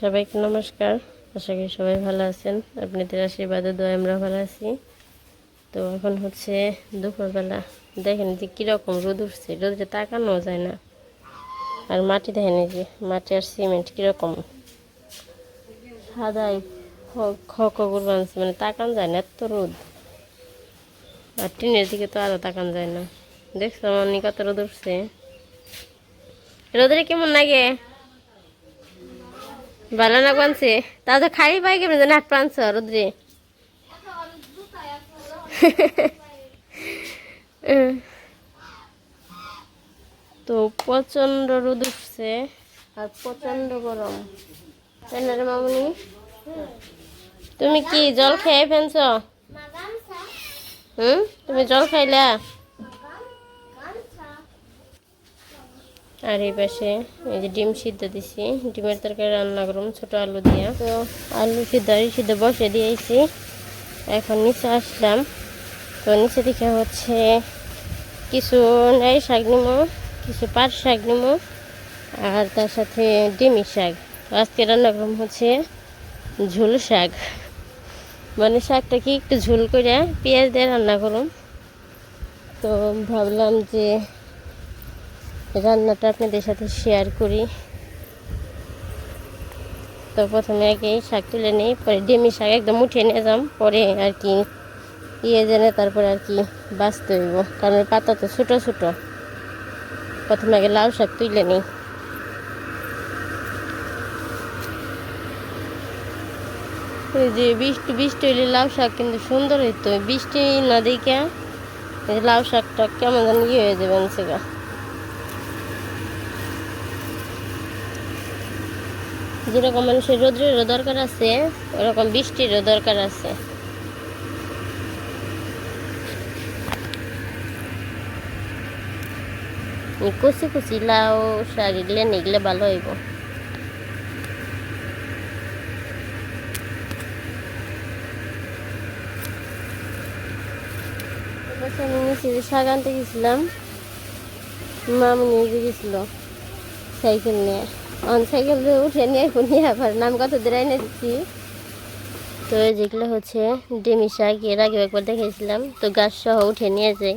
সবাইকে নমস্কার। আশা করি সবাই ভালো আছেন। আপনাদের আশীর্বাদে দোয়া আমরা ভালো আছি। তো এখন হচ্ছে দুপুরবেলা। দেখেন যে কীরকম রোদ উঠছে। রোদে তাকানো যায় না। আর মাটি দেখেন যে, মাটি আর সিমেন্ট কীরকম। সাদাই খক বানছে। মানে তাকান যায় না, এত রোদ। আর টিনের দিকে তো আরও তাকান যায় না। দেখছ আমার কত রোদ উঠছে। রোদরে কেমন লাগে? ভালো না পানছে তা তো খাই পাই কেমন? জানি হাট পানছ, রোদ্রে। তো প্রচণ্ড রোদ উঠছে আর প্রচণ্ড গরম। তাই মামনি? তুমি কি জল খেয়ে ফেলছ? হুম? তুমি জল খাইলা? আর এই পাশে এই যে ডিম সিদ্ধ দিছি। ডিমের তরকারি রান্না করুন ছোট আলু দিয়া। তো আলু সিদ্ধ আলু সিদ্ধ বসে দিয়েছি। এখন নিচে আসলাম। তো নিচে দিকে হচ্ছে কিছু নাই শাক নিমো, কিছু পাট শাক নিমো, আর তার সাথে ডিমি শাক। আজকে রান্না করুন হচ্ছে ঝোল শাক। মানে শাকটা কি একটু ঝোল করে পেঁয়াজ দিয়ে রান্না করুন তো ভাবলাম যে রান্নাটা আপনাদের সাথে শেয়ার করি। তো প্রথমে আগে শাক তুলে নিই, পরে ডেমি শাক একদম উঠিয়ে নিয়ে যাম, পরে আর কি ইয়ে জেনে তারপরে আর কি বাঁচতে হইব, কারণ পাতা তো ছোটো ছোটো। প্রথমে আগে লাউ শাক তুলে নিই। যে বৃষ্টি বৃষ্টি হইলে লাউ শাক কিন্তু সুন্দর হইতো, বৃষ্টি না দেখে লাউ শাকটা কেমন যেন ইয়ে হয়ে যাবে সেগা যেরকম মানুষের রোদ্রেরও দরকার আছে, ওরকম বৃষ্টিরও দরকার আছে। কুচি কুচি লাউ শাক এগুলো নিগলে ভালো হইব। শাক আনতে গেছিলাম, মামনি গেছিল। সাইকেল নিয়ে। অন সাইকেল উঠে নিয়ে নিয়ে আবার নাম কত দূরে এনে দিচ্ছি তো যেগুলো হচ্ছে ডিমি শাক, এর আগে একবার দেখেছিলাম তো গাছ সহ উঠে নিয়ে যাই।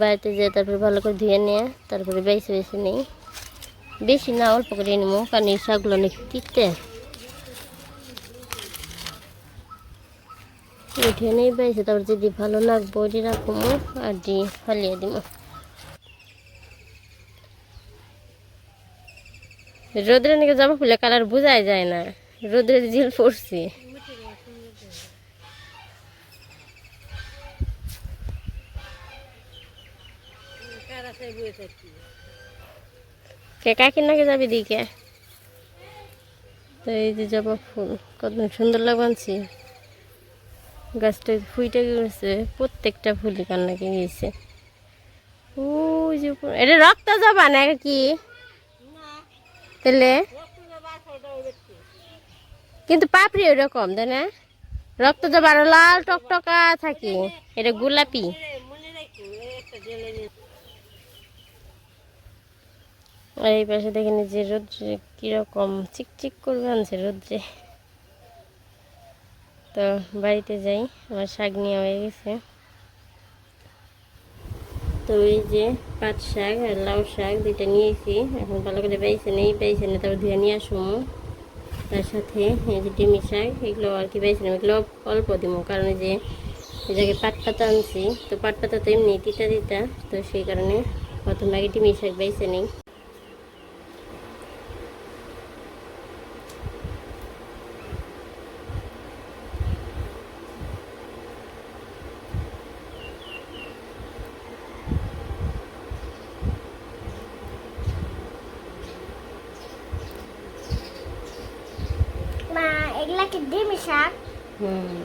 বাড়িতে যেয়ে তারপরে ভালো করে ধুয়ে নিয়ে তারপরে বেছে বেছে নিই। বেশি না, অল্প করে নিবো কারণ এই শাকগুলো অনেক তিতে। উঠে নিয়ে বেছে, তারপর যদি ভালো লাগবো ওটি রাখব আর দি ফালিয়ে দিব রোদ্রের নাকি জামা ফুলে কালার বোঝাই যায় না। রোদ্রের ঝিল পড়ছি। কে কাকির নাকি যাবি দিকে? তো এই যে জবা ফুল, কত সুন্দর লাগছে গাছটা ফুইটা গেছে প্রত্যেকটা ফুলই কান্নাকে গিয়েছে। ওই যে এটা রক্ত জবা না কি তাহলে? কিন্তু পাপড়ি ওরকম তাই না? রক্ত জবা আরও লাল টকটকা থাকে, এটা গোলাপি। আর এই পাশে দেখেন যে রোদ্রে কীরকম চিকচিক করবে আনছে রোদ্রে। তো বাড়িতে যাই, আমার শাক নেওয়া হয়ে গেছে। তো এই যে পাট শাক আর লাউ শাক দুইটা নিয়েছি। এখন ভালো করে বেছে নেই বেছে না তারপর ধুয়ে নিয়ে আসব তার সাথে এই যে ডিমি শাক, এগুলো আর কি বেছে নেব এগুলো অল্প দিব কারণ যে এই জায়গায় পাট পাতা আনছি। তো পাট পাতা তো এমনি তিতা তিতা, তো সেই কারণে প্রথমে আগে ডিমি শাক বেছে নেই মা এগুলা ডিমি শাক? হুম।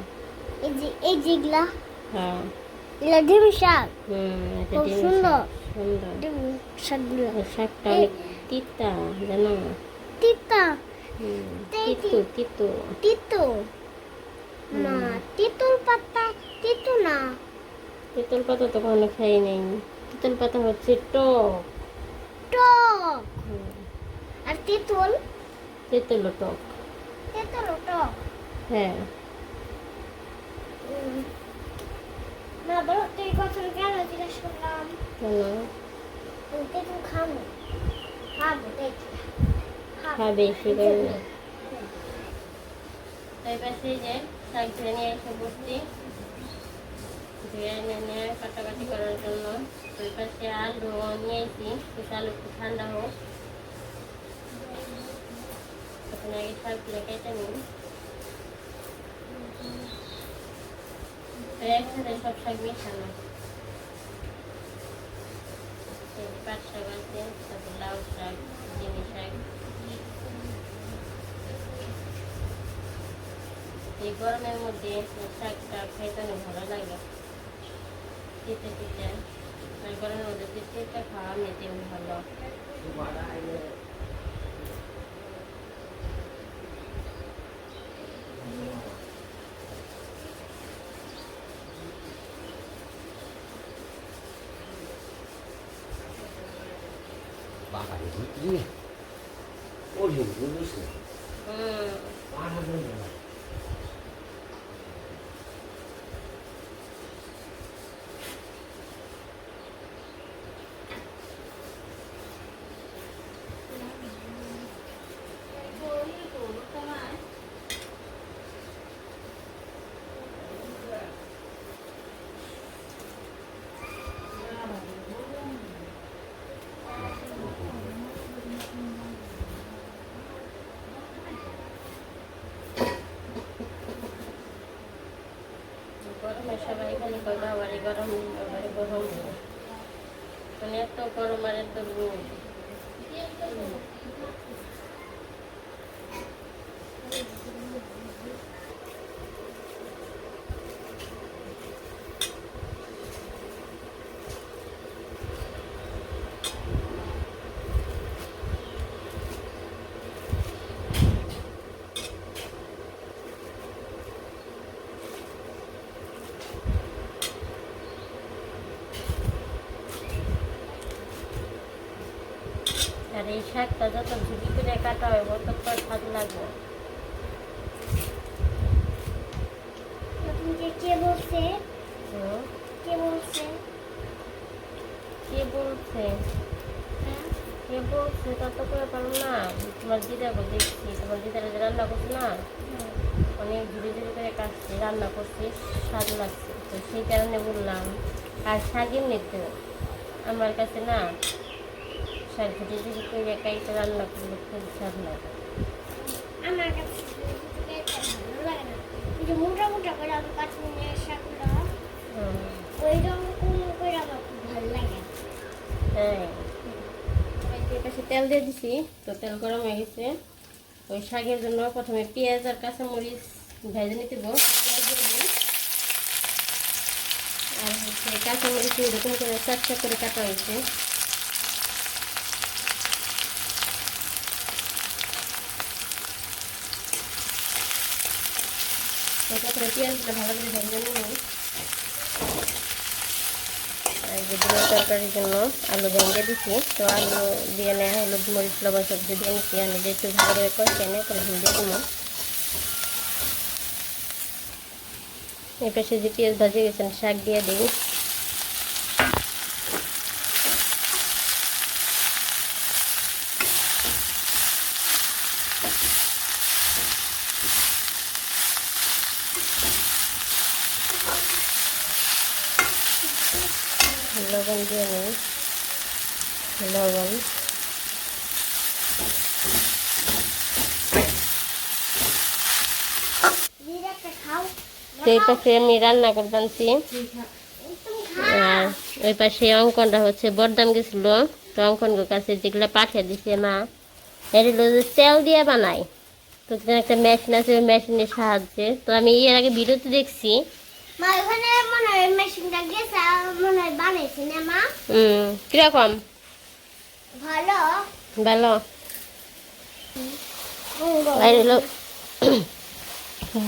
এই যে এই যেগুলা। হ্যাঁ। এগুলা ডিমি শাক? হুম এটা খুব ডিমি সুন্দর। সুন্দর। ডিমি শাকগুলো। শাকটা অনেক তিতা জানো? তিতা? তিতো তিতো। তিতো? না তিতুল পাতা তিতু না। তেঁতুল পাতা তো কখনো খাই নাই। তেঁতুল পাতা হচ্ছে টক। টক। আর তিতুল? তেঁতুলো টক। তেঁতুল টক হ্যাঁ। না বলো তুই কথা কেন জিজ্ঞেস করলাম কেন আমি তেঁতুল খাব খাব দেখি খাব খাবে সেখানে তাই পাশে যে শাক ধুয়ে নিয়ে এসে বসছি। ধুয়ে নিয়ে কাটাকাটি করার জন্য। ওই পাশে আলু নিয়ে এসেছি। কিছু আলু একটু ঠান্ডা হোক। তখন আগে শাকগুলো কেটে তো একসাথে সব শাক মেশানো পাট শাক আছে তারপর লাউ শাক জিমি শাক এই গরমের মধ্যে শাকটা খাইতে অনেক ভালো লাগে শীতে শীতে আর গরমের মধ্যে শীতটা খাওয়া এমনিতেও ভালো বাবারে বুঝলি ওরে বুঝিস না হুম পাহাড়ের বেলা। গরমে সবাই খালি কয় বাবারে গরম বাবারে গরম মানে এত গরম আর এই শাকটা যত ঝুঁকি করে কাটা হইব তত স্বাদ লাগবে। কে বলছে। কে বলছে? কে বলছে? হ্যাঁ? কে বলছে? তা তো করে না। তোমার দিদাকে দেখছি তোমার দিদারা যে রান্না করছে না? অনেক ধীরে ধীরে করে কাটছে রান্না করছি স্বাদ লাগছে। তো সেই কারণে বললাম আর শাক এমনিতে আমার কাছে না। শাক ধীরে ধীরে করে কাইতে রান্না করলে খুব স্বাদ লাগে আমার কাছে ভালো লাগে না। যে মোটা মোটা করে আমি কাশ্মীরের শাকগুলো হুম, ওই রকম করে আমার খুব ভালো লাগে। হ্যাঁ। এই তেল দিয়ে দিছি তো তেল গরম হয়ে গেছে। ওই শাকের জন্য প্রথমে পেঁয়াজ আর কাঁচামরিচ ভেজে নিতে আর হচ্ছে কাঁচামরিচ এরকম করে চারটা করে কাটা হয়েছে এটা করে পেঁয়াজগুলো ভালো করে আর তরকারির জন্য আলু ভেঙে দিচ্ছি। তো আলু দিয়ে নেওয়া হলুদ মরিচ, লবণ সবজি দিয়ে নিচ্ছি। আমি যে একটু ভালো করে কষে এনে করে ভেঙে দিলাম এই পাশে যে পেঁয়াজ ভাজি গেছেন শাক দিয়ে দিই। লবণ। দিয়ে নিই লবণ এই পাশে আমি রান্না করে বানছি। আর ওই পাশে অঙ্কনটা হচ্ছে বরদাম গেছিল। তো অঙ্কন কাছে যেগুলো পাঠিয়ে দিছে, মা হলো যে তেল দিয়ে বানাই। তো একটা মেশিন আছে, ওই মেশিনের সাহায্যে। তো আমি এর আগে ভিডিওতে দেখছি মা ওখানে মনে হয় মেশিনটা গেছে আর মনে হয় বানিয়েছে না মা হুম কীরকম ভালো ভালো আর হলো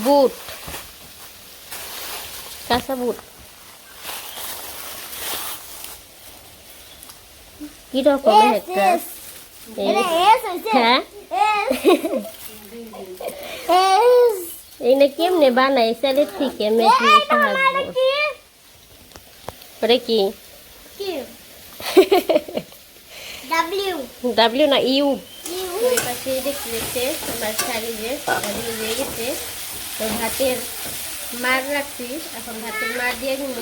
বুট কাঁচা বুট কীরকম এস একটা এস এটা এস হইছে হ্যাঁ এস এই না কেমনে বানাই চালের থেকে সাহায্য ওরে কি? ডাব্লিউ ডাব্লিউ না ইউ ইউ ওই পাশে দেখতে দেখতে আমার শাড়ি যে শাড়ি গেছে। তো ভাতের মার রাখছি। এখন ভাতের মার দিয়ে দিব।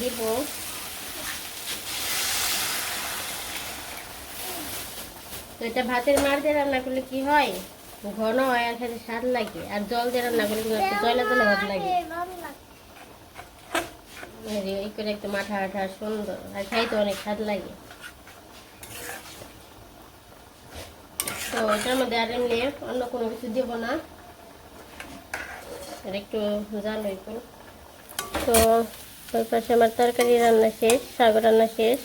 দিব। তো এটা ভাতের মার দিয়ে রান্না করলে কি হয়? ঘন হয় আর খেতে স্বাদ লাগে। আর জল দিয়ে রান্না করলে জয়লা জলে ভাত লাগে। এই করে একটু মাঠা আঠা সুন্দর। আর খাইতে অনেক স্বাদ লাগে। তো এটার মধ্যে আর এমনি অন্য কোনো কিছু দেব না। আর একটু জাল একটু তো ওই পাশে আমার তরকারি রান্না শেষ শাক রান্না শেষ।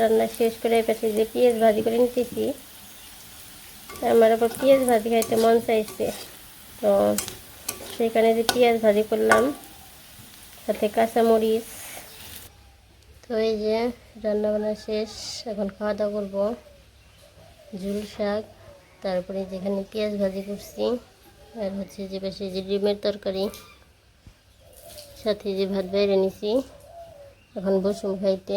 রান্না শেষ করে এই পাশে যে পেঁয়াজ ভাজি করে নিতেছি। আমার আবার পেঁয়াজ ভাজি খাইতে মন চাইছে। তো সেখানে যে পেঁয়াজ ভাজি করলাম, সাথে কাঁচামরিচ। তো এই যে রান্না বান্না শেষ, এখন খাওয়া দাওয়া করব। ঝুল শাক, তারপরে যেখানে পেঁয়াজ ভাজি করছি, আর হচ্ছে যে পাশে যে ডিমের তরকারি, সাথে যে ভাত বাইরে নিছি, এখন বসুন খাইতে।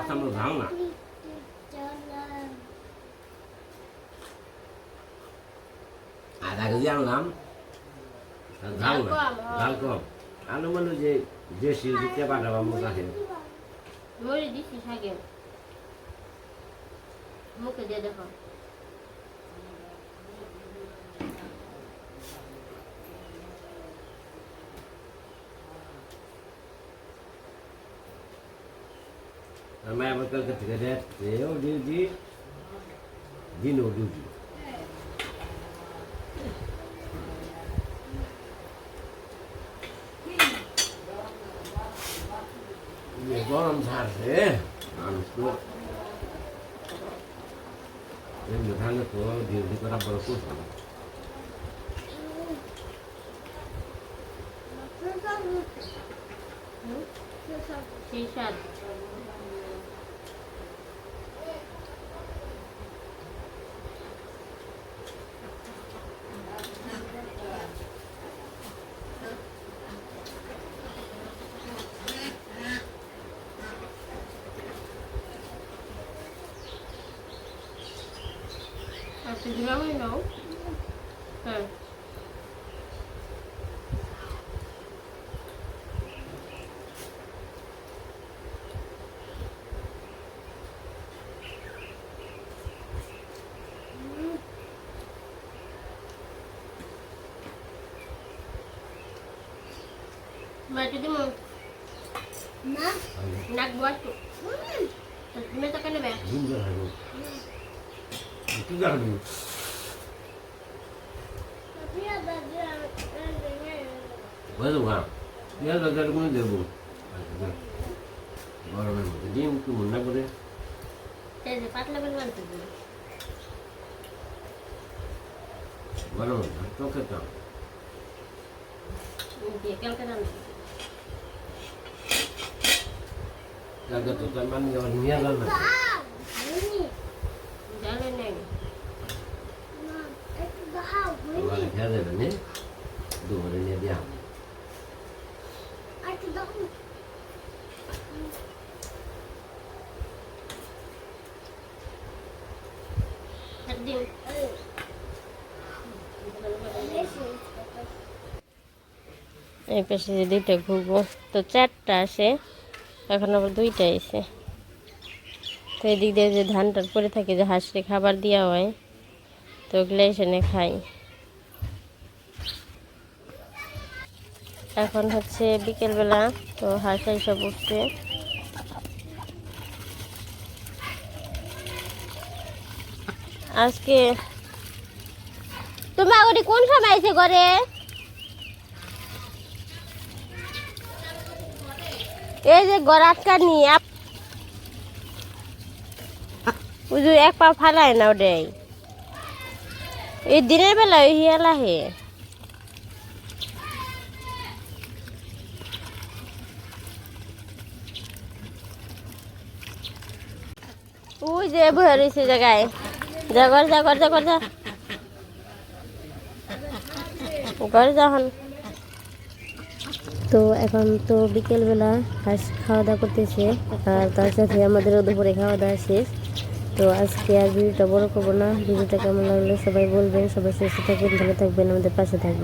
আমরা যাও না আধা কেজি আনলাম ঝাল না ঝাল কম আলু মানুষ যে শিল দিতে পাঠাবো মজা খেয়ে মরে দিছি শাকে মুখে দিয়ে দেখো আর মায়ের আবার কালকে থেকে দেখ এও ডিউটি দিনও ডিউটি গরম ছাড়ছে মানুষ তো এমনি থাকলে তো ডিউটি করা বড় করতাম সেই স্বাদ আচ্ছা গ্রামে নাও হ্যাঁ মাটি দিমু মা নাক বসু তুমি তো কেন বে সুন্দর হবে কি জানি প্রিয় দাদা বুঝলো না পেঁয়াজ বাজার কোনো দেবো গরমের মধ্যে ডিম একটু মনে করে এই যে পাতলা করে বানতে দিই গরমের মধ্যে তো খেতাম দিয়ে কালকে রান্না কালকে তো তার মানে আবার নিয়ে গেল না জানে নেই একটু দাও ওখানে খেয়ে দেবে নে দুপুরে নিয়ে দিয়া একটু দাও একদিন এই পাশে যে দুইটা ঘুরবো তো চারটা আসে এখন আবার দুইটা এসে তো এদিক দিয়ে যে ধানটার পরে থাকে, যে হাঁসরে খাবার দেওয়া হয়, তো ওগুলো এখানে খাই। এখন হচ্ছে বিকেলবেলা, তো হাঁস সব উঠছে আজকে তোমার কোন সময় এসে ঘরে? এই যে আটকা নিয়ে আপ- এক পা ফালায় না ওটাই। এই দিনের বেলা ওই হিয়ালা হে ওই যে রয়েছে জায়গায়। ঘর যা ঘর যা, ঘর যখন তো এখন তো বিকেলবেলা হাঁস খাওয়া দাওয়া করতেছে, আর তার সাথে আমাদেরও দুপুরে খাওয়া দাওয়া শেষ। তো আজকে আর ভিডিওটা বড় করব না, ভিডিওটা কেমন লাগল সবাই বলবেন, সবাই সুস্থ থাকবেন, ভালো থাকবেন, আমাদের পাশে থাকবেন।